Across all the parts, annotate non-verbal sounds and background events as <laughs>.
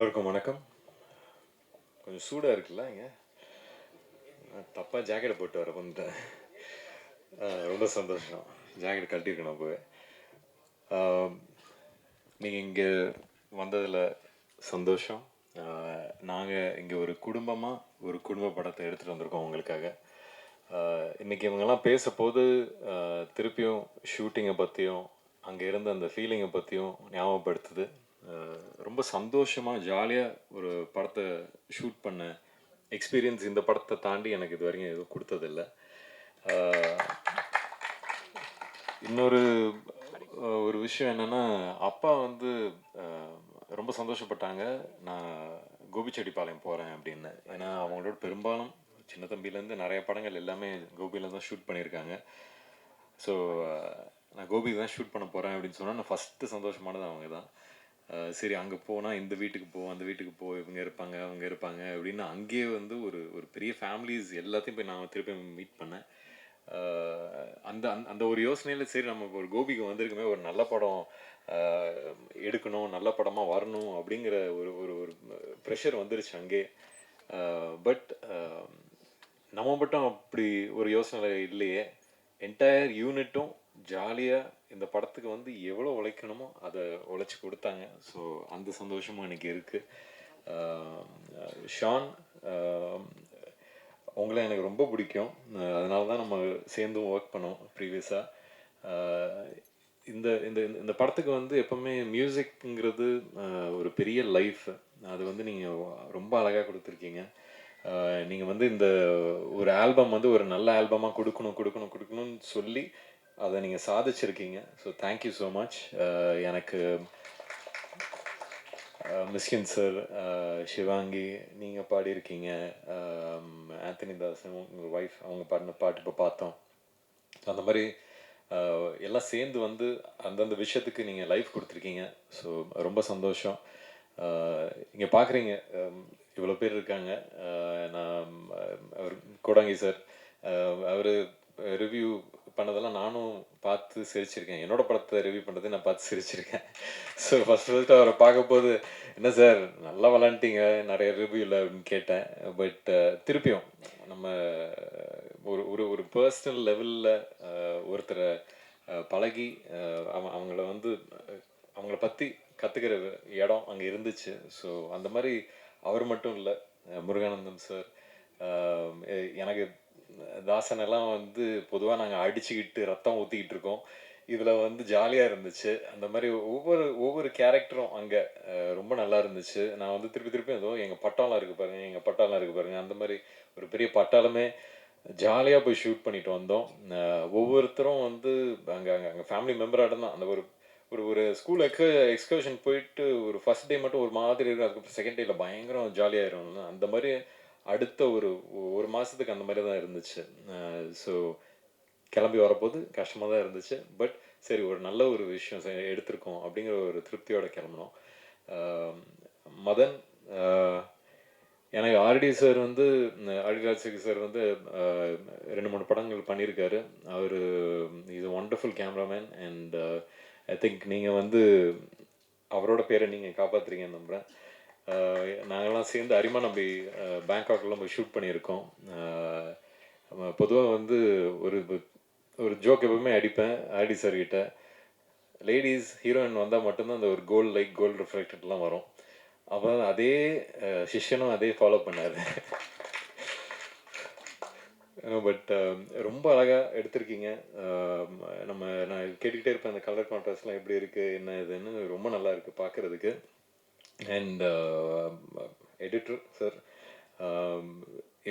வணக்கம் வணக்கம். கொஞ்சம் சூடாக இருக்குல்ல இங்கே? தப்பாக ஜாக்கெட்டை போட்டு வர வந்துட்டேன். ரொம்ப சந்தோஷம். ஜாக்கெட் கட்டியிருக்கணும் அப்போவே. நீங்கள் இங்கே வந்ததில் சந்தோஷம். நாங்கள் இங்கே ஒரு குடும்பமாக ஒரு குடும்ப படத்தை எடுத்துகிட்டு வந்திருக்கோம் உங்களுக்காக. இன்றைக்கி இவங்கெல்லாம் பேசப்போது திருப்பியும் ஷூட்டிங்கை பற்றியும் அங்கே இருந்த அந்த ஃபீலிங்கை பற்றியும் ஞாபகப்படுத்துது. ரொம்ப சந்தோஷமாக ஜாலியாக ஒரு படத்தை ஷூட் பண்ண எக்ஸ்பீரியன்ஸ் இந்த படத்தை தாண்டி எனக்கு இது வரைக்கும் எதுவும் கொடுத்ததில்ல. இன்னொரு ஒரு விஷயம் என்னென்னா அப்பா வந்து ரொம்ப சந்தோஷப்பட்டாங்க. நான் கோபிச்செட்டிப்பாளையம் போகிறேன் அப்படின்னு. ஏன்னா அவங்களோட பெரும்பாலும் சின்ன தம்பிலேருந்து நிறைய படங்கள் எல்லாமே கோபியில் தான் ஷூட் பண்ணியிருக்காங்க. ஸோ நான் கோபி தான் ஷூட் பண்ண போகிறேன் அப்படின்னு சொன்னால் நான் ஃபஸ்ட்டு சந்தோஷமானது அவங்க தான். சரி அங்கே போனால் இந்த வீட்டுக்கு போ அந்த வீட்டுக்கு போ இவங்க இருப்பாங்க அவங்க இருப்பாங்க அப்படின்னு அங்கேயே வந்து ஒரு ஒரு பெரிய ஃபேமிலிஸ் எல்லாத்தையும் போய் நான் திருப்பி மீட் பண்ணேன். அந்த அந்த- அந்த ஒரு யோசனையில் சரி நம்ம ஒரு கோபிக்கு வந்திருக்குமே ஒரு நல்ல படம் எடுக்கணும் நல்ல படமாக வரணும் அப்படிங்கிற ஒரு ஒரு ஒரு ப்ரெஷர் வந்துருச்சு அங்கே பட் நம்ம மட்டும் அப்படி ஒரு யோசனை இல்லையே. என்டையர் யூனிட்டும் ஜாலியாக இந்த படத்துக்கு வந்து எவ்வளோ உழைக்கணுமோ அதை உழைச்சி கொடுத்தாங்க. ஸோ அந்த சந்தோஷமும் எனக்கு இருக்குது ஷான் உங்களை எனக்கு ரொம்ப பிடிக்கும். அதனால தான் நம்ம சேர்ந்தும் ஒர்க் பண்ணோம் ப்ரீவியஸாக இந்த இந்த இந்த படத்துக்கு வந்து எப்பவுமே மியூசிக்ங்கிறது ஒரு பெரிய லைஃப் அது வந்து நீங்கள் ரொம்ப அழகாக கொடுத்துருக்கீங்க. நீங்கள் வந்து இந்த ஒரு ஆல்பம் வந்து ஒரு நல்ல ஆல்பமாக கொடுக்கணும் கொடுக்கணும் கொடுக்கணும்னு சொல்லி அதை நீங்கள் சாதிச்சிருக்கீங்க. So thank you so much எனக்கு uh, Mysskin sir uh, Sivaangi நீங்கள் பாடியிருக்கீங்க. ஆந்தனி தாசன் உங்கள் ஒய்ஃப் அவங்க பாடின பாட்டு இப்போ பார்த்தோம். அந்த மாதிரி uh, எல்லாம் சேர்ந்து வந்து அந்தந்த விஷயத்துக்கு நீங்கள் லைஃப் கொடுத்துருக்கீங்க. ஸோ ரொம்ப சந்தோஷம். இங்கே பார்க்குறீங்க um, இவ்வளோ பேர் இருக்காங்க. நான் um, அவர் கோடாங்கி சார் அவர் ரிவ்யூ பண்ணதெல்லாம் நானும் பார்த்து சிரிச்சிருக்கேன். என்னோட படத்தை ரிவ்யூ பண்ணுறது நான் பார்த்து சிரிச்சிருக்கேன். ஸோ ஃபஸ்ட் ஃபஸ்ட்டு அவரை பார்க்கும்போது என்ன சார் நல்லா விளாண்டுட்டீங்க நிறைய ரிவ்யூவில் அப்படின்னு கேட்டேன். பட் uh, திருப்பியும் நம்ம ஒரு ஒரு ஒரு பர்சனல் லெவலில் uh, ஒருத்தரை uh, பழகி அவன் அவங்கள வந்து அவங்கள பற்றி கற்றுக்கிற இடம் அங்கே இருந்துச்சு. ஸோ அந்த மாதிரி அவர் மட்டும் இல்லை முருகானந்தம் சார் um, எனக்கு தாசனெல்லாம் வந்து பொதுவாக நாங்கள் அடிச்சுக்கிட்டு ரத்தம் ஊற்றிக்கிட்டு இருக்கோம் இதில் வந்து ஜாலியாக இருந்துச்சு. அந்த மாதிரி ஒவ்வொரு ஒவ்வொரு கேரக்டரும் அங்கே ரொம்ப நல்லா இருந்துச்சு. நான் வந்து திருப்பி திருப்பி ஏதோ எங்கள் பட்டாளம் இருக்குது பாருங்கள் எங்கள் பட்டாளம் இருக்குது பாருங்கள் அந்த மாதிரி ஒரு பெரிய பட்டாளமே ஜாலியாக போய் ஷூட் பண்ணிட்டு வந்தோம். ஒவ்வொருத்தரும் வந்து அங்கே அங்கே அங்கே ஃபேமிலி மெம்பராக தான் அந்த ஒரு ஒரு ஒரு ஸ்கூல் எக்ஸ எக்ஸ்கர்ஷன் போயிட்டு ஒரு ஃபர்ஸ்ட் டே மட்டும் ஒரு மாதிரி இருக்கும் அதுக்கப்புறம் செகண்ட் டேயில் பயங்கரம் ஜாலியாயிரும்ல அந்த மாதிரி அடுத்த ஒரு ஒரு மாதத்துக்கு அந்த மாதிரி தான் இருந்துச்சு ஸோ கிளம்பி வரப்போது கஷ்டமாக தான் இருந்துச்சு. பட் சரி ஒரு நல்ல ஒரு விஷயம் எடுத்திருக்கோம் அப்படிங்கிற ஒரு திருப்தியோட கிளம்பினோம். மதன் எனக்கு ஆர்டி சார் வந்து ஆர்டிராஜ் சார் வந்து ரெண்டு மூணு படங்கள் பண்ணியிருக்காரு. அவர் இது wonderful cameraman and I think நீங்கள் வந்து அவரோட பேரை நீங்கள் காப்பாற்றுறீங்கன்னு நம்புகிறேன் நாங்கள்லாம் சேர்ந்து அரிமா நம்பி பேங்காக்லாம் போய் ஷூட் பண்ணியிருக்கோம். பொதுவாக வந்து ஒரு ஒரு ஜோக் எப்பவுமே அடிப்பேன் ஆர்டி சார்கிட்ட லேடிஸ் ஹீரோயின் வந்தால் மட்டும்தான் அந்த ஒரு கோல்டு லைக் கோல்டு ரிஃப்ளெக்டட்லாம் வரும். அப்போ அதே சிஷ்யனும் அதே ஃபாலோ பண்ணாரு. <laughs> பட் ரொம்ப அழகாக எடுத்திருக்கீங்க. நம்ம நான் கேட்டுக்கிட்டே இருப்பேன் அந்த கலர் கான்ட்ராஸ்ட்லாம் எப்படி இருக்குது என்ன இதுன்னு ரொம்ப நல்லா இருக்குது பார்க்குறதுக்கு அண்ட் எடிட்டர் சார்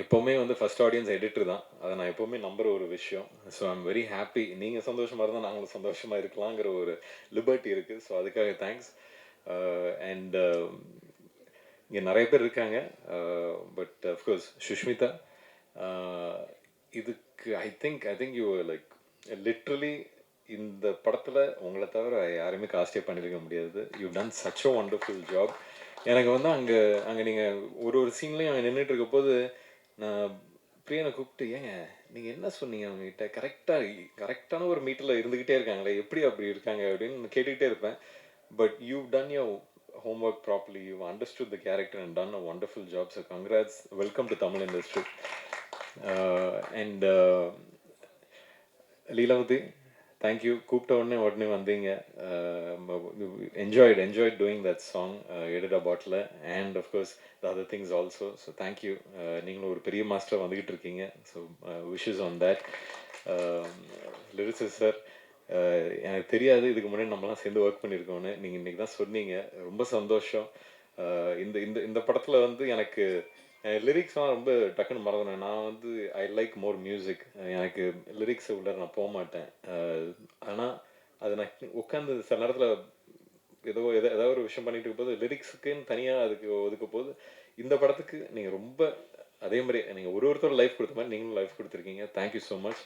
எப்போவுமே வந்து ஃபஸ்ட் ஆடியன்ஸ் எடிட்டர் தான். அதை நான் எப்போவுமே நம்புற ஒரு விஷயம். ஸோ ஐம் வெரி ஹாப்பி நீங்கள் சந்தோஷமாக இருந்தால் நாங்களும் சந்தோஷமாக இருக்கலாங்கிற ஒரு லிபர்ட்டி இருக்குது ஸோ அதுக்காக தேங்க்ஸ் அண்ட் இங்கே நிறைய பேர் இருக்காங்க. Uh, but of course Sushmita uh, இதுக்கு I think I think you like literally இந்த படத்தில் உங்களை தவிர யாருமே காஸ்டே பண்ணியிருக்க முடியாது. You done such a wonderful job எனக்கு வந்து அங்கே அங்கே நீங்கள் ஒரு ஒரு சீன்லேயும் அங்கே நின்றுட்டு இருக்க போது நான் பிரியனை கூப்பிட்டு ஏங்க நீங்கள் என்ன சொன்னீங்க அவங்ககிட்ட கரெக்டாக கரெக்டான ஒரு மீட்டரில் இருந்துக்கிட்டே இருக்காங்களே எப்படி அப்படி இருக்காங்க? அப்படின்னு கேட்டுக்கிட்டே இருப்பேன். But you done your home work You've you understood the character and done a job. So congrats. Welcome welcome to Tamil industry and Leelavathi thank you கூப்பிட்ட உடனே உடனே வந்தீங்க. Enjoyed enjoyed doing that song எடுடா bottle. And of course the other things also so thank you நீங்களும் ஒரு பெரிய master வந்துக்கிட்டு இருக்கீங்க. So wishes on that lyrics sir எனக்கு தெரியாது. இதுக்கு முன்னாடி நம்மலாம் சேர்ந்து ஒர்க் பண்ணியிருக்கோன்னு நீங்கள் இன்றைக்கி தான் சொன்னீங்க. ரொம்ப சந்தோஷம். இந்த இந்த இந்த படத்தில் வந்து எனக்கு Eh, லிரிக்ஸ்லாம் ரொம்ப டக்குன்னு மறந்துனேன் நான் வந்து ஐ லைக் மோர் மியூசிக் எனக்கு லிரிக்ஸ் உள்ள நான் போக மாட்டேன் eh, ஆனால் அது நான் உட்காந்து சில நேரத்தில் ஏதோ எதோ ஏதாவது ஒரு விஷயம் பண்ணிட்டு இருக்கும்போது லிரிக்ஸுக்குன்னு தனியாக அதுக்கு ஒதுக்க போது இந்த படத்துக்கு நீங்கள் ரொம்ப அதே மாதிரி நீங்கள் ஒரு ஒருத்தர் லைஃப் கொடுத்த மாதிரி நீங்களும் லைஃப் கொடுத்துருக்கீங்க. Thank you so much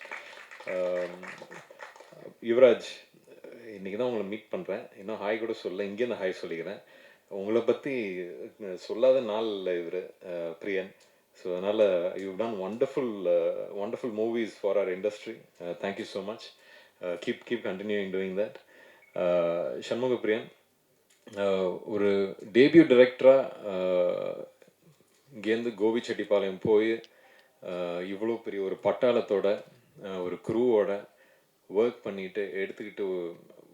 Yuvaraj um, இன்றைக்கி தான் உங்களை மீட் பண்ணுறேன் இன்னும் ஹாய் கூட சொல்ல இங்கேருந்து ஹாய் சொல்லிக்கிறேன். உங்களை பற்றி சொல்லாத நாள் இல்லை இவர் பிரியன். ஸோ அதனால் you done wonderful wonderful movies for our industry thank you so much keep keep continuing doing that Shanmuga Priyan ஒரு டேபியூ டைரக்டராக இங்கேருந்து கோபி செட்டிப்பாளையம் போய் இவ்வளோ பெரிய ஒரு பட்டாளத்தோட ஒரு குரூவோட ஒர்க் பண்ணிட்டு எடுத்துக்கிட்டு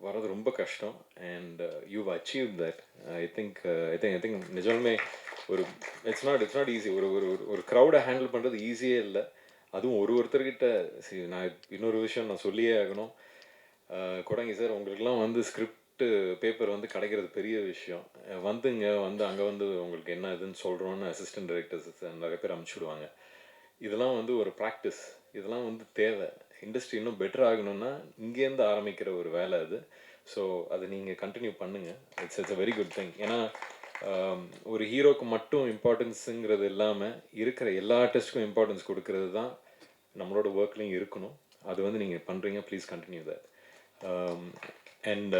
வர்றது ரொம்ப கஷ்டம் and you achieve that I think I think I think நிஜமே ஒரு it's not it's not easy ஒரு ஒரு ஒரு- ஒரு க்ரௌடை ஹேண்டில் பண்ணுறது ஈஸியே இல்லை. அதுவும் ஒரு ஒருத்தர்கிட்ட see, நான் இன்னொரு விஷயம் நான் சொல்லியே ஆகணும். அஹ் கொடங்கி சார் உங்களுக்குலாம் வந்து ஸ்கிரிப்ட் பேப்பர் வந்து கிடைக்கிறது பெரிய விஷயம். Uh, வந்துங்க வந்து அங்கே வந்து உங்களுக்கு என்ன இதுன்னு சொல்கிறோன்னு அசிஸ்டன்ட் டைரக்டர்ஸ் நிறைய பேர் அனுப்பிச்சி விடுவாங்க. இதெல்லாம் வந்து ஒரு ப்ராக்டிஸ் இதெல்லாம் வந்து தேவை. இண்டஸ்ட்ரி இன்னும் பெட்டர் ஆகணும்னா இங்கேருந்து ஆரம்பிக்கிற ஒரு வேலை அது. ஸோ அதை நீங்கள் கண்டினியூ பண்ணுங்கள் it's it's a very good thing ஏன்னா ஒரு ஹீரோக்கு மட்டும் இம்பார்ட்டன்ஸுங்கிறது இல்லாமல் இருக்கிற எல்லா ஆர்டிஸ்ட்டுக்கும் இம்பார்ட்டன்ஸ் கொடுக்கறது தான் நம்மளோட ஒர்க்லேயும் இருக்கணும். அது வந்து நீங்கள் பண்ணுறீங்க ப்ளீஸ் கண்டினியூ தட் அண்ட்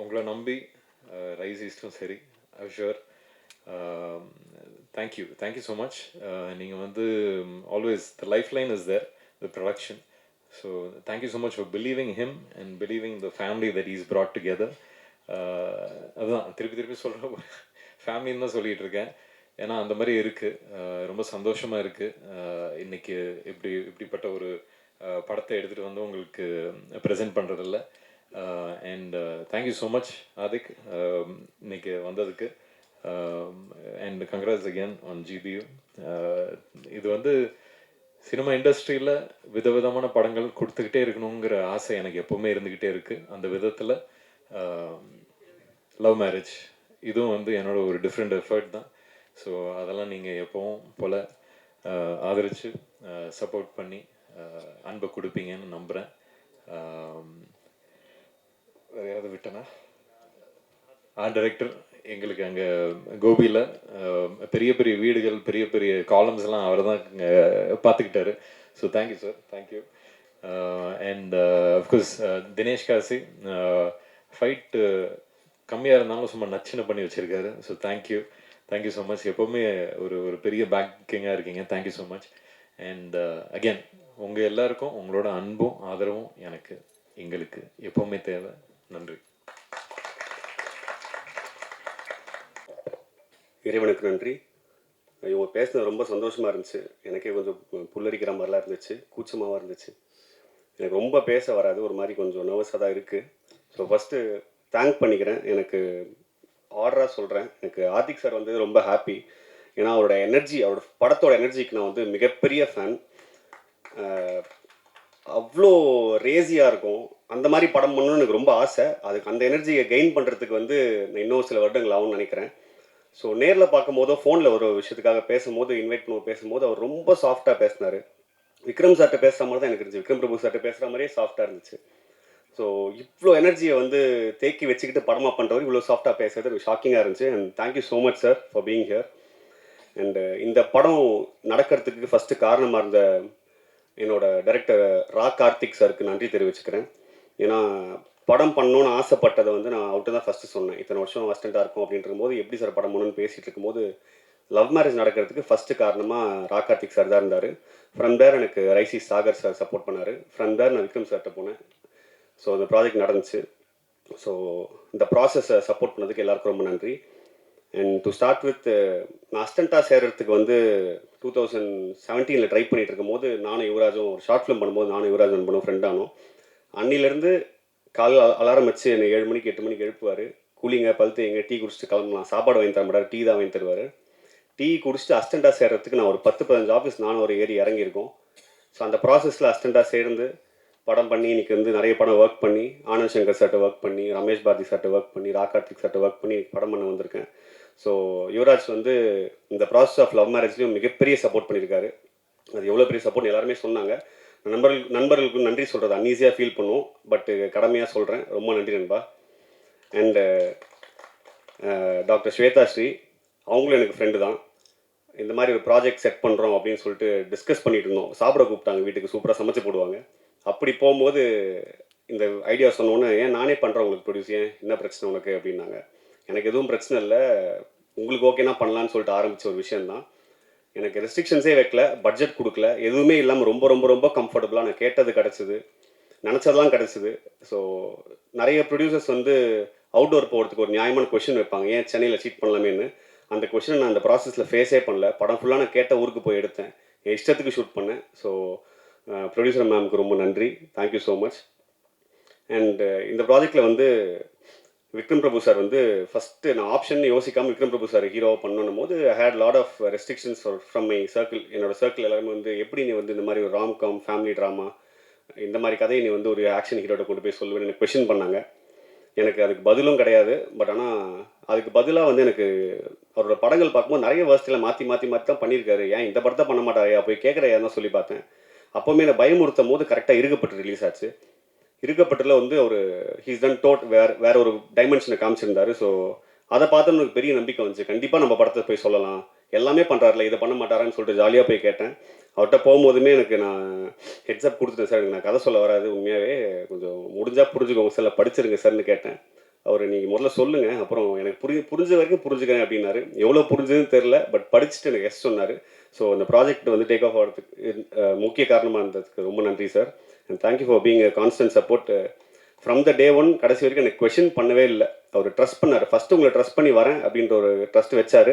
உங்களை நம்பி ரைஸ் ஈஸ்டும் சரி. I sure thank you thank you so much நீங்கள் வந்து always the life line is there the production so you so much for believing him and believing the family that is brought together. Uh, அதுதான். திருப்பி திருப்பி சொல்கிற ஃபேமிலின்னு தான் சொல்லிகிட்டு இருக்கேன். ஏன்னா அந்த மாதிரி இருக்குது ரொம்ப சந்தோஷமாக இருக்குது இன்றைக்கி இப்படி இப்படிப்பட்ட ஒரு படத்தை எடுத்துகிட்டு வந்து உங்களுக்கு ப்ரெசென்ட் பண்ணுறதில்ல and thank you so much Aadhik இன்னைக்கு வந்ததுக்கு and congrats again on GPU இது வந்து சினிமா இண்டஸ்ட்ரியில் விதவிதமான படங்கள் கொடுத்துக்கிட்டே இருக்கணுங்கிற ஆசை எனக்கு எப்போவுமே இருந்துக்கிட்டே இருக்குது அந்த விதத்தில் லவ் மேரேஜ் இதுவும் வந்து என்னோட ஒரு டிஃப்ரெண்ட் எஃபர்ட் தான். ஸோ அதெல்லாம் நீங்கள் எப்போவும் போல் ஆதரித்து சப்போர்ட் பண்ணி அன்பை கொடுப்பீங்கன்னு நம்புகிறேன் வேறு ஏதாவது விட்டனா? ஆ டைரக்டர் எங்களுக்கு அங்கே கோபியில் பெரிய பெரிய வீடுகள் பெரிய பெரிய காலம்ஸ் எல்லாம் அவர் தான் பார்த்துக்கிட்டாரு so thank you sir thank you and of course Dinesh Kasi fight கம்மியாக இருந்தாலும் சும்மா நச்சுன்னு பண்ணி வச்சுருக்காரு. So thank you thank you so much எப்போவுமே ஒரு ஒரு பெரிய பேக்கிங்காக இருக்கீங்க. Thank you so much and again உங்கள் எல்லாருக்கும் உங்களோட அன்பும் ஆதரவும் எனக்கு எங்களுக்கு எப்போவுமே தேவை. நன்றி. இறைவனுக்கு நன்றி. இவங்க பேசினது ரொம்ப சந்தோஷமாக இருந்துச்சு. எனக்கே கொஞ்சம் புல்லரிக்கிற மாதிரிலாம் இருந்துச்சு கூச்சமாகவும் இருந்துச்சு. எனக்கு ரொம்ப பேச வராது ஒரு மாதிரி கொஞ்சம் நர்வஸாக தான் இருக்குது ஸோ ஃபஸ்ட்டு தேங்க் பண்ணிக்கிறேன். எனக்கு ஆர்டராக சொல்கிறேன் எனக்கு ஆர்த்திக் சார் வந்து ரொம்ப ஹாப்பி ஏன்னா அவரோட எனர்ஜி அவரோட படத்தோட எனர்ஜிக்கு நான் வந்து மிகப்பெரிய ஃபேன் அவ்வளோ ரேசியாக இருக்கும். அந்த மாதிரி படம் பண்ணணும்னு எனக்கு ரொம்ப ஆசை. அதுக்கு அந்த எனர்ஜியை கெயின் பண்ணுறதுக்கு வந்து நான் இன்னும் சில வருடங்கள் ஆகும்னு நினைக்கிறேன். ஸோ நேரில் பார்க்கும்போதோ ஃபோனில் ஒரு விஷயத்துக்காக பேசும்போது இன்வைட் பண்ண பேசும்போது அவர் ரொம்ப சாஃப்டாக பேசினார். விக்ரம் சார்கிட்ட பேசுகிற மாதிரி தான் எனக்கு இருந்துச்சு. விக்ரம் பிரபு சார்ட்ட பேசுகிற மாதிரியே சாஃப்டாக இருந்துச்சு. ஸோ இவ்வளோ எனர்ஜியை வந்து தேக்கி வச்சுக்கிட்டு படமாக பண்ணுறவர் இவ்வளோ சாஃப்டாக பேசுறது எனக்கு ஷாக்கிங்காக இருந்துச்சு. And thank you so much sir for being here and இந்த படம் நடக்கிறதுக்கு ஃபஸ்ட்டு காரணமாக இருந்த என்னோட டைரக்டர் ரா கார்த்திக் சாருக்கு நன்றி தெரிவிச்சுக்கிறேன். ஏன்னா படம் பண்ணணும்னு ஆசைப்பட்டதை வந்து நான் அவர்கிட்ட தான் ஃபஸ்ட்டு சொன்னேன். இத்தனை வருஷம் அசிஸ்டண்ட்டாக இருக்கும் அப்படின்ற போது எப்படி சார் படம் பண்ணணும்னு பேசிகிட்டு இருக்கும்போது லவ் மேரேஜ் நடக்கிறதுக்கு ஃபஸ்ட்டு காரணமாக ரா கார்த்திக் சார் தான் இருந்தார். ஃப்ரம் தேர் எனக்கு ரைசி சாகர் சார் சப்போர்ட் பண்ணார். ஃப்ரம் தேர் நான் விக்ரம் சார்கிட்ட போனேன். ஸோ அந்த ப்ராஜெக்ட் நடந்துச்சு. ஸோ இந்த ப்ராசஸை சப்போர்ட் பண்ணதுக்கு எல்லாருக்கும் ரொம்ப நன்றி. அண்ட் டு ஸ்டார்ட் வித் நான் அஸ்டண்ட்டாக சேர்கிறதுக்கு வந்து டூ தௌசண்ட் செவன்டீனில் ட்ரை பண்ணிட்டு இருக்கும்போது நானும் யுவராஜும் ஒரு ஷார்ட் ஃபிலிம் பண்ணும்போது நானும் யுவராஜ் நண்பனும் ஃப்ரெண்ட் அன்னிலேருந்து காலையில் அலாரம் வச்சு என்னை ஏழு மணிக்கு எட்டு மணிக்கு எழுப்புவார். கூலிங்க பழுத்து எங்கே டீ குடிச்சிட்டு கிளம்பலாம் சாப்பாடு வாங்கி தர மாட்டார் டீ தான் வாங்கி தருவார். டீ குடிச்சிட்டு அஸ்டண்ட்டாக சேர்கிறதுக்கு நான் ஒரு பத்து பதினஞ்சு ஆஃபீஸ் நானும் ஒரு ஏறி இறங்கியிருக்கோம். ஸோ அந்த ப்ராசஸில் அஸ்டண்ட்டாக சேர்ந்து படம் பண்ணி இன்னைக்கு வந்து நிறைய படம் ஒர்க் பண்ணி ஆனந்த் சங்கர் சார்ட்ட ஒர்க் பண்ணி ரமேஷ் பாரதி சார்ட்ட ஒர்க் பண்ணி ரா கார்த்திக் சார்ட்ட ஒர்க் பண்ணி படம் பண்ண வந்திருக்கேன். ஸோ யுவராஜ் வந்து இந்த ப்ராசஸ் ஆஃப் லவ் மேரேஜ்லேயும் மிகப்பெரிய சப்போர்ட் பண்ணியிருக்காரு. அது எவ்வளோ பெரிய சப்போர்ட் எல்லாருமே சொன்னாங்க. நண்பர்கள் நண்பர்களுக்கு நன்றி சொல்கிறது அன்ஈஸியாக ஃபீல் பண்ணுவோம். பட் கடமையாக சொல்கிறேன் ரொம்ப நன்றி நண்பா. அண்டு டாக்டர் ஸ்வேதா ஸ்ரீ அவங்களும் எனக்கு ஃப்ரெண்டு தான். இந்த மாதிரி ஒரு ப்ராஜெக்ட் செட் பண்ணுறோம் அப்படின்னு சொல்லிட்டு டிஸ்கஸ் பண்ணிட்டு இருந்தோம். சாப்பிட கூப்பிட்டாங்க வீட்டுக்கு சூப்பராக சமைச்சு போடுவாங்க. அப்படி போகும்போது இந்த ஐடியா சொன்னோன்னே ஏன் நானே பண்ணுறேன் உங்களுக்கு ப்ரொடியூஸ் ஏன்? என்ன பிரச்சனை உனக்கு? அப்படின்னாங்க. எனக்கு எதுவும் பிரச்சனை இல்லை. உங்களுக்கு ஓகேனா பண்ணலான்னு சொல்லிட்டு ஆரம்பித்த ஒரு விஷயந்தான் எனக்கு ரெஸ்ட்ரிக்ஷன்ஸே வைக்கல பட்ஜெட் கொடுக்கல எதுவுமே இல்லாமல் ரொம்ப ரொம்ப ரொம்ப கம்ஃபர்டபுளாக நான் கேட்டது கிடச்சிது. நினச்சதெல்லாம் கிடச்சிது. ஸோ நிறைய ப்ரொடியூசர்ஸ் வந்து அவுட்டோர் போகிறதுக்கு ஒரு நியாயமான கொஷின் வைப்பாங்க. ஏன் சென்னையில் சீட் பண்ணலாமேன்னு? அந்த கொஷினை நான் அந்த ப்ராசஸில் ஃபேஸே பண்ணல. படம் ஃபுல்லாக நான் கேட்ட ஊருக்கு போய் எடுத்தேன். என் இஷ்டத்துக்கு ஷூட் பண்ணேன். ஸோ ப்ரொடியூசர் மேம்க்கு ரொம்ப நன்றி. தேங்க்யூ ஸோ மச் அண்ட் இந்த ப்ராஜெக்டில் வந்து விக்ரம் பிரபு சார் வந்து ஃபஸ்ட்டு நான் ஆப்ஷன் யோசிக்காமல் விக்ரம் பிரபு சார் ஹீரோவாக பண்ணணும் போது I had lot of restrictions from my circle என்னோட சர்க்கிள் எல்லாருமே வந்து எப்படி நீ வந்து இந்த மாதிரி ஒரு ராம் காம் ஃபேமிலி ட்ராமா இந்த மாதிரி கதையை நீ வந்து ஒரு ஆக்ஷன் ஹீரோட கொண்டு போய் சொல்லுவேன்னு எனக்கு கொஷின் பண்ணாங்க. எனக்கு அதுக்கு பதிலும் கிடையாது. பட் ஆனால் அதுக்கு பதிலாக வந்து எனக்கு அவரோட படங்கள் பார்க்கும்போது நிறைய வசதியில் மாற்றி மாற்றி மாற்றி தான் பண்ணியிருக்காரு. ஏன் இந்த படத்தை பண்ண மாட்டாரையா போய் கேட்குறையா தான் சொல்லி பார்த்தேன். அப்போவுமே என்னை பயமுறுத்தும் போது கரெக்டாக இருக்கப்பட்டு ரிலீஸ் ஆச்சு. இருக்கப்பட்டில் வந்து அவர் ஹீஸ் டன் டோட் வேற வேற ஒரு டைமென்ஷனை காமிச்சிருந்தாரு. ஸோ அதை பார்த்து எனக்கு பெரிய நம்பிக்கை வந்துச்சு. கண்டிப்பாக நம்ம படத்தை போய் சொல்லலாம். எல்லாமே பண்ணுறாருல இதை பண்ண மாட்டாரான்னு சொல்லிட்டு ஜாலியாக போய் கேட்டேன். அவர்கிட்ட போகும்போதுமே எனக்கு நான் ஹெட்ஸ்அப் கொடுத்துட்டேன் சார் எனக்கு நான் கதை சொல்ல வராது உண்மையாகவே கொஞ்சம் முடிஞ்சால் புரிஞ்சுக்கோங்க சார் படிச்சிருங்க சார்னு கேட்டேன். அவர் நீங்கள் முதல்ல சொல்லுங்கள் அப்புறம் எனக்கு புரிஞ்சு புரிஞ்ச வரைக்கும் புரிஞ்சுக்கிறேன் அப்படின்னாரு. எவ்வளோ புரிஞ்சதுன்னு தெரில பட் படிச்சுட்டு எனக்கு எஸ் சொன்னார். ஸோ அந்த ப்ராஜெக்ட் வந்து டேக் ஆஃப் ஆகிறதுக்கு முக்கிய காரணமாக இருந்ததுக்கு ரொம்ப நன்றி sir thank you for being constant support from the day one கடைசி வரைக்கும் எனக்கு கொஷின் பண்ணவே இல்லை. அவர் ட்ரஸ்ட் பண்ணார். ஃபஸ்ட்டு உங்களை ட்ரஸ்ட் பண்ணி வரேன் அப்படின்ற ஒரு ட்ரஸ்ட் வச்சார்.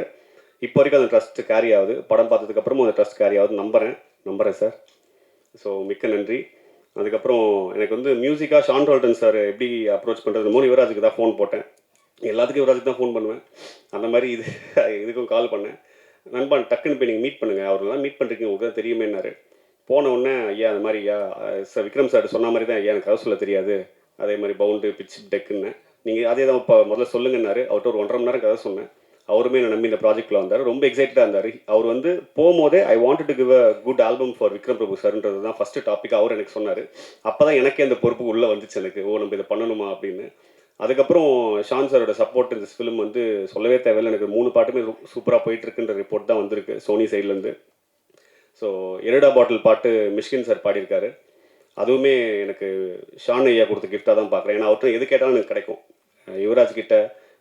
இப்போ வரைக்கும் அந்த ட்ரஸ்ட் கேரி ஆகுது. படம் பார்த்ததுக்கப்புறமும் அந்த ட்ரஸ்ட் கேரி ஆகுது நம்புகிறேன் நம்புறேன் சார் ஸோ மிக்க நன்றி. அதுக்கப்புறம் எனக்கு வந்து மியூசிக்காக ஷான் ரோல்டன் சார் எப்படி அப்ரோச் பண்ணுறது மூணு யுவராஜுக்கு தான் ஃபோன் போட்டேன். எல்லாத்துக்கும் யுவராஜுக்கு தான் ஃபோன் பண்ணுவேன். அந்த மாதிரி இது இதுக்கும் கால் பண்ணேன். நண்பன் டக்குன்னு போய் நீங்கள் மீட் பண்ணுங்கள் அவரெல்லாம் மீட் பண்ணுறீங்க உங்களுக்கு தான் தெரியுமேன்னாரு. போன உடனே ஐயா அது மாதிரி ஐயா சார் விக்ரம் சார் சொன்ன மாதிரி தான் ஐயா எனக்கு கதை சொல்ல தெரியாது. அதே மாதிரி பவுண்டு பிச் டெக்குன்னு நீங்கள் அதே தான் இப்போ முதல்ல சொல்லுங்கன்னாரு. அவர்கிட்ட ஒரு ஒன்றரை மணி நேரம் கதை சொன்னேன். அவருமே என்னை நம்பி இந்த ப்ராஜெக்டில் வந்தார். ரொம்ப எக்ஸைட்டடாக இருந்தார். அவர் வந்து போகும்போதே I want to give a good album for Vikram Prabhu சார்ன்றது தான் ஃபஸ்ட்டு டாபிக் அவர் எனக்கு சொன்னார். அப்போ தான் எனக்கே அந்த பொறுப்பு உள்ளே வந்துச்சு எனக்கு. ஓ நம்ம இதை பண்ணணுமா? அப்படின்னு. அதுக்கப்புறம் ஷான் சாரோட சப்போர்ட் இந்த ஃபிலிம் வந்து சொல்லவே தேவையில்லை. எனக்கு மூணு பாட்டுமே சூப்பராக போயிட்டுருக்குன்ற ரிப்போர்ட் தான் வந்திருக்கு சோனி சைட்லேருந்து ஸோ எரடா பாட்டில் பாட்டு மிஷ்கின் சார் பாடியிருக்காரு. அதுவுமே எனக்கு ஷான் ஐயா கொடுத்த கிஃப்டாக தான் பார்க்குறேன் ஏன்னா அவர்கிட்ட எது கேட்டாலும் எனக்கு கிடைக்கும். யுவராஜ் கிட்ட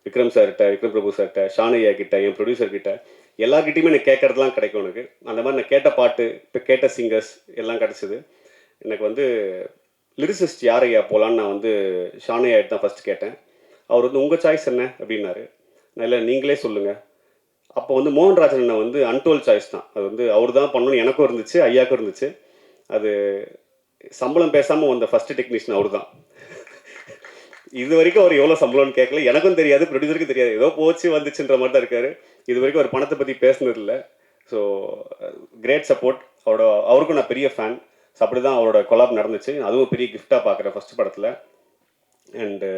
விக்ரம் சார்கிட்ட விக்ரம் பிரபு சார்கிட்ட ஷான் ஐயா கிட்ட என் ப்ரொடியூசர் கிட்ட எல்லாருக்கிட்டையுமே எனக்கு கேட்கறதுலாம் கிடைக்கும் எனக்கு. அந்த மாதிரி நான் கேட்ட பாட்டு இப்போ கேட்ட சிங்கர்ஸ் எல்லாம் கிடச்சிது. எனக்கு வந்து லிரிசிஸ்ட் யார் ஐயா போகலான்னு நான் வந்து ஷான் ஐயா தான் ஃபஸ்ட் கேட்டேன். அவர் வந்து உங்கள் சாய்ஸ் என்ன? அப்படின்னாரு. நான் இல்லை நீங்களே சொல்லுங்கள் அப்போ வந்து மோகன்ராஜன் அண்ணன் வந்து அன்டோல் சாய்ஸ் தான். அது வந்து அவர் தான் பண்ணணும்னு எனக்கும் இருந்துச்சு ஐயாக்கும் இருந்துச்சு. அது சம்பளம் பேசாமல் வந்த ஃபர்ஸ்ட் டெக்னீஷியன் அவர் தான். இது வரைக்கும் அவர் எவ்வளோ சம்பளம்னு கேட்கல. எனக்கும் தெரியாது ப்ரொடியூசருக்கும் தெரியாது. ஏதோ போச்சு வந்துச்சுன்ற மாதிரி தான் இருக்காரு. இது வரைக்கும் அவர் பணத்தை பற்றி பேசுனதில்லை ஸோ கிரேட் சப்போர்ட் அவரோட அவருக்கும் நான் பெரிய ஃபேன் ஸோ அப்படி தான் அவரோட கொலாப் நடந்துச்சு. அதுவும் பெரிய கிஃப்டாக பார்க்குறேன் ஃபர்ஸ்ட் படத்தில். அண்டு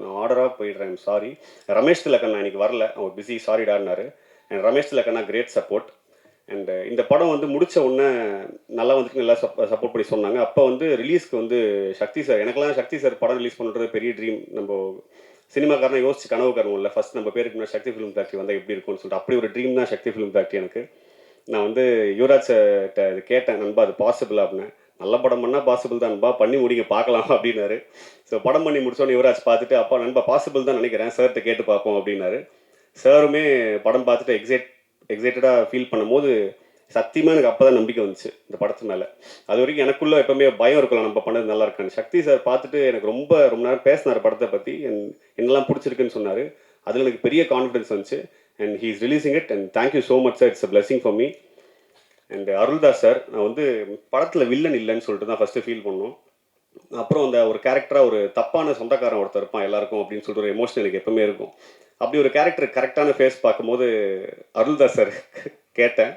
நான் ஆர்டராக போயிடுறேன். சாரி ரமேஷ் திலக்கண்ணா இன்னைக்கு வரல. அவர் பிஸி சாரிடான்னாரு அண்ட் ரமேஷ் திலக்கண்ணா கிரேட் சப்போர்ட் அண்டு இந்த படம் வந்து முடிச்ச உடனே நல்லா வந்துட்டு நல்லா சப் சப்போர்ட் uh, பண்ணி சொன்னாங்க. அப்போ வந்து ரிலீஸ்க்கு வந்து சக்தி சார் எனக்கெல்லாம் சக்தி சார் படம் ரிலீஸ் பண்ணுறது பெரிய ட்ரீம் நம்ம சினிமாக்காரனா யோசிச்சு கனவு காரணம் இல்லை ஃபஸ்ட் நம்ம பேருக்கு முன்னாடி சக்தி ஃபிலிம் ஃபேக்ட்ரி வந்தால் எப்படி இருக்கும்னு சொல்லிட்டு. அப்படி ஒரு ட்ரீம் தான் சக்தி ஃபிலிம் ஃபேக்ட்ரி எனக்கு. நான் வந்து யுவராஜ் கிட்ட இது கேட்டேன் நண்பா அது பாசிபிள் அப்படின்னு. நல்ல படம் பண்ணால் பாசிபிள் தான் நண்பா. பண்ணி முடிங்க பார்க்கலாம் அப்படின்னாரு. ஸோ படம் பண்ணி முடிச்சோன்னே யுவராஜ் பார்த்துட்டு அப்பா நண்பா பாசிபிள் தான் நினைக்கிறேன். சார்கிட்ட கேட்டு பார்ப்போம் அப்படின்னாரு. சாருமே படம் பார்த்துட்டு எக்ஸைட் எக்ஸைட்டடாக ஃபீல் பண்ணும்போது சத்தியமாக எனக்கு அப்போ தான் நம்பிக்கை வந்துச்சு இந்த படத்து மேலே. அது வரைக்கும் எனக்குள்ள எப்பவுமே பயம் இருக்கலாம் நம்ம பண்ணது நல்லா இருக்கான்னு. சக்தி சார் பார்த்துட்டு எனக்கு ரொம்ப ரொம்ப நேரம் பேசினார் படத்தை பற்றி என்னெல்லாம் பிடிச்சிருக்குன்னு சொன்னார். அதில் எனக்கு பெரிய கான்ஃபிடன்ஸ் வந்துச்சு. And he is releasing it and thank you so much sir it's a blessing for me and Aruldoss sir நான் வந்து படத்தில் வில்லன் இல்லைன்னு சொல்லிட்டு தான் ஃபஸ்ட்டு ஃபீல் பண்ணோம். அப்புறம் அந்த ஒரு கேரக்டராக ஒரு தப்பான சொந்தக்காரன் ஒருத்தர் இருப்பான் எல்லாருக்கும் அப்படின்னு சொல்லிட்டு ஒரு எமோஷன் எனக்கு எப்பவுமே இருக்கும். அப்படி ஒரு கேரக்டர் கரெக்டான ஃபேஸ் பார்க்கும்போது அருள்தாஸ் சார் கேட்டேன்.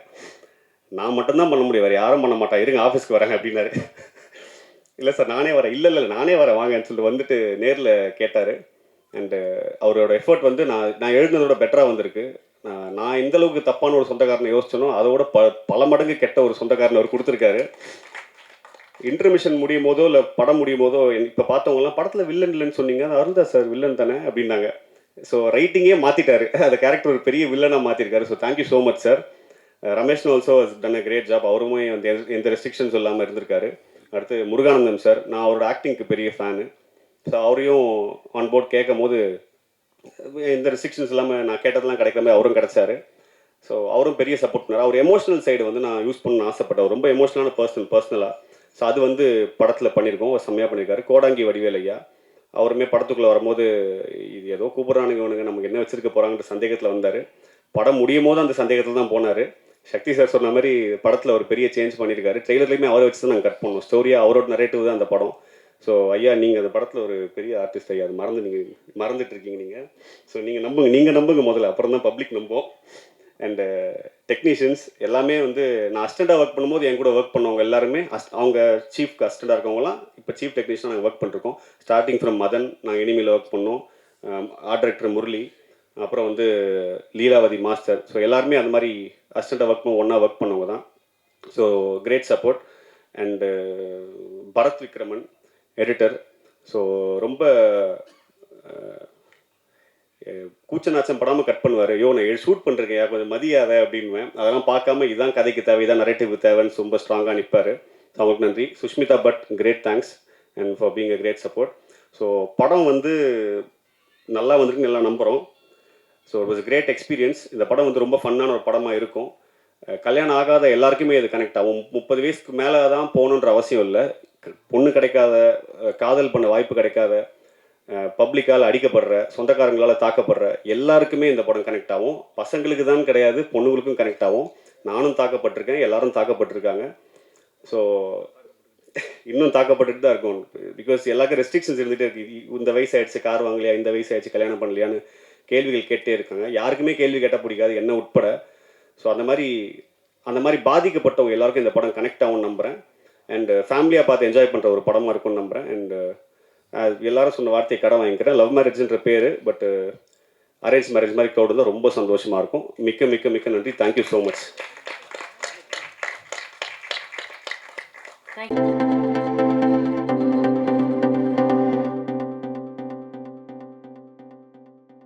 நான் மட்டும்தான் பண்ண முடியும் வேறு யாரும் பண்ண மாட்டேன் இருங்க ஆஃபீஸ்க்கு வரேன் அப்படின்னாரு. இல்லை சார் நானே வரேன். இல்லை இல்லை நானே வரேன் வாங்கன்னு சொல்லிட்டு வந்துட்டு நேரில் கேட்டார். அண்டு அவரோட எஃபர்ட் வந்து நான் நான் எழுதினதோட பெட்டராக வந்திருக்கு. நான் நான் எந்த அளவுக்கு தப்பான ஒரு சொந்தக்காரனை யோசிச்சனோ அதோட ப பல மடங்கு கெட்ட ஒரு சொந்தக்காரன் அவர் கொடுத்துருக்காரு. இன்டர்மிஷன் முடியும் போதோ இல்லை படம் முடியும் போதோ இப்போ பார்த்தவங்கலாம் படத்தில் வில்லன் இல்லைன்னு சொன்னீங்க. அது அருந்தா சார் வில்லன் தானே அப்படின்னாங்க. ஸோ ரைட்டிங்கே மாற்றிட்டாரு அந்த கேரக்டர் ஒரு பெரிய வில்லனாக மாற்றிருக்காரு so thank you so much sir Ramesh also done a great job அவருமே வந்து எந்த- ரெஸ்ட்ரிக்ஷன்ஸ் இல்லாமல் இருந்திருக்காரு. அடுத்து முருகானந்தம் சார் நான் அவரோட ஆக்டிங்க்கு பெரிய ஃபேனு ஸோ அவரையும் ஆன் போர்ட் கேட்கும் போது எந்த ரெஸ்ட்ரிக்ஷன்ஸ் இல்லாமல் நான் கேட்டதெல்லாம் கிடைக்கிற மாதிரி அவரும் கிடைச்சாரு. ஸோ அவரும் பெரிய சப்போர்ட் பண்ணார். அவர் எமோஷனல் சைடு வந்து நான் யூஸ் பண்ண ஆசைப்பட்டேன். ரொம்ப எமோஷனலான பர்சன் பர்சனலாக ஸோ அது வந்து படத்தில் பண்ணியிருக்கோம். அவர் செம்மையாக பண்ணியிருக்காரு. கோடாங்கி வடிவேலையா அவருமே படத்துக்குள்ளே வரும்போது இது ஏதோ கூப்பிட்றானுங்க இவனுங்க நமக்கு என்ன வச்சுருக்க போகிறாங்கன்ற சந்தேகத்தில் வந்தார். படம் முடியும் போது அந்த சந்தேகத்தில் தான் போனார். சக்தி சார் சொன்ன மாதிரி படத்தில் ஒரு பெரிய சேஞ்ச் பண்ணியிருக்காரு ட்ரெய்லர்லையுமே அவரை வச்சு தான் நாங்கள் கட் பண்ணோம். ஸ்டோரியாக அவரோட நரேட்டிவ் தான் அந்த படம். ஸோ ஐயா நீங்கள் அந்த படத்தில் ஒரு பெரிய ஆர்டிஸ்ட் ஐயா. அது மறந்து நீங்கள் மறந்துட்டு இருக்கீங்க நீங்கள் ஸோ நீங்கள் நம்புங்க நீங்கள் நம்புங்க முதல்ல. அப்புறம் தான் பப்ளிக் நம்பும் அண்டு டெக்னீஷியன்ஸ் uh, எல்லாமே வந்து நான் அஸ்டண்டாக ஒர்க் பண்ணும்போது என் கூட ஒர்க் பண்ணவங்க எல்லாருமே அஸ் அவங்க சீஃப் அஸ்டண்டாக இருக்கவங்களாம் இப்போ சீஃப் டெக்னீஷியன் நாங்கள் ஒர்க் பண்ணிருக்கோம். ஸ்டார்டிங் ஃப்ரம் மதன் நாங்கள் இனிமேல் ஒர்க் பண்ணோம். ஆர்ட் டைரக்டர் முரளி அப்புறம் வந்து லீலாவதி மாஸ்டர் ஸோ எல்லாருமே அந்த மாதிரி அஸ்டண்டாக ஒர்க் பண்ண ஒன்றா ஒர்க் பண்ணவங்க தான். So great support and Bharath Vikraman editor so ரொம்ப கூச்ச நாச்சம் படாமல் கட் பண்ணுவார். ஐயோ நான் ஷூட் பண்ணுறேன் கொஞ்சம் மதியாத அப்படின்வேன் அதெல்லாம் பார்க்காம இதான் கதைக்கு தேவை இதான் நரேட்டிவ் தேவைன்னு ரொம்ப ஸ்ட்ராங்காக நிற்பார் அவங்களுக்கு நன்றி. Sushmita but great thanks and for being a great support so படம் வந்து நல்லா வந்திருக்குன்னு எல்லாம் நம்புகிறோம் so it was great experience இந்த படம் வந்து ரொம்ப ஃபன்னான ஒரு படமாக இருக்கும். கல்யாணம் ஆகாத எல்லாருக்குமே இது கனெக்ட் ஆகும். முப்பது வயசுக்கு மேலே தான் போகணுன்ற அவசியம் இல்லை. பொண்ணு கிடைக்காத காதல் பண்ண வாய்ப்பு கிடைக்காத பப்ளிக்கால் அடிக்கப்படுற சொந்தக்காரங்களால் தாக்கப்படுற எல்லாருக்குமே இந்த படம் கனெக்ட் ஆகும். பசங்களுக்கு தான் கிடையாது பொண்ணுங்களுக்கும் கனெக்ட் ஆகும். நானும் தாக்கப்பட்டிருக்கேன் எல்லாரும் தாக்கப்பட்டிருக்காங்க. ஸோ இன்னும் தாக்கப்பட்டுட்டு தான் இருக்கும். பிகாஸ் எல்லாருக்கும் ரெஸ்ட்ரிக்ஷன்ஸ் இருந்துகிட்டே இருக்கு. இந்த வயசு ஆயிடுச்சு கார் வாங்கலையா இந்த வயசு ஆயிடுச்சு கல்யாணம் பண்ணலையான்னு கேள்விகள் கேட்டே இருக்காங்க. யாருக்குமே கேள்வி கேட்டால் பிடிக்காது என்ன உட்பட. ஸோ அந்த மாதிரி அந்த மாதிரி பாதிக்கப்பட்டவங்க எல்லாருக்கும் இந்த படம் கனெக்ட் ஆகும்னு நம்புகிறேன் அண்ட் ஃபேமிலியாக பார்த்து என்ஜாய் பண்ணுற ஒரு படமாக இருக்கும்னு நம்புகிறேன் அண்ட் எல்லாரும் சொன்ன வார்த்தையை கடன் வாங்கிக்கிறேன். லவ் மேரேஜ்ன்ற பேர் பட்டு அரேஞ்ச் மேரேஜ் மாதிரி க்ரௌடு தான் ரொம்ப சந்தோஷமாக இருக்கும். மிக்க மிக்க மிக்க நன்றி. Thank you so much Thank you.